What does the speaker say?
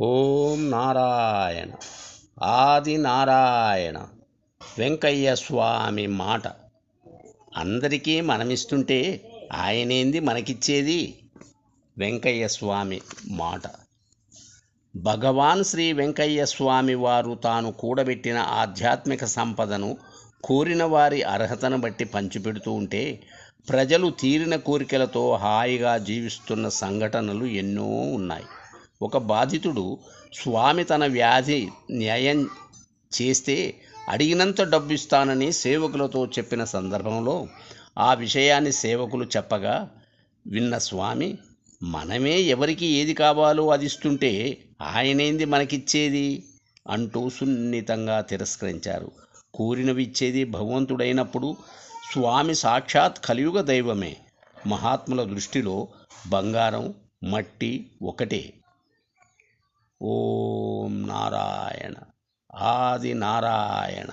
ఓం నారాయణ. ఆది నారాయణ. వెంకయ్య స్వామి మాట. అందరికీ మనమిస్తుంటే ఆయనేంది మనకిచ్చేది? వెంకయ్య స్వామి మాట. భగవాన్ శ్రీ వెంకయ్య స్వామి వారు తాను కూడబెట్టిన ఆధ్యాత్మిక సంపదను కోరిన వారి అర్హతను బట్టి పంచిపెడుతూ ఉంటే ప్రజలు తీరిన కోరికలతో హాయిగా జీవిస్తున్న సంఘటనలు ఎన్నో ఉన్నాయి. ఒక బాధితుడు స్వామి తన వ్యాధి న్యాయం చేస్తే అడిగినంత డబ్బు ఇస్తానని సేవకులతో చెప్పిన సందర్భంలో ఆ విషయాన్ని సేవకులు చెప్పగా విన్న స్వామి మనమే ఎవరికి ఏది కావాలో అది ఇస్తుంటే ఆయనేంది మనకిచ్చేది? అంటూ సున్నితంగా తిరస్కరించారు. కోరినవి ఇచ్చేది భగవంతుడైనప్పుడు స్వామి సాక్షాత్ కలియుగ దైవమే. మహాత్ముల దృష్టిలో బంగారం మట్టి ఒకటే. ఓం నారాయణ ఆది నారాయణ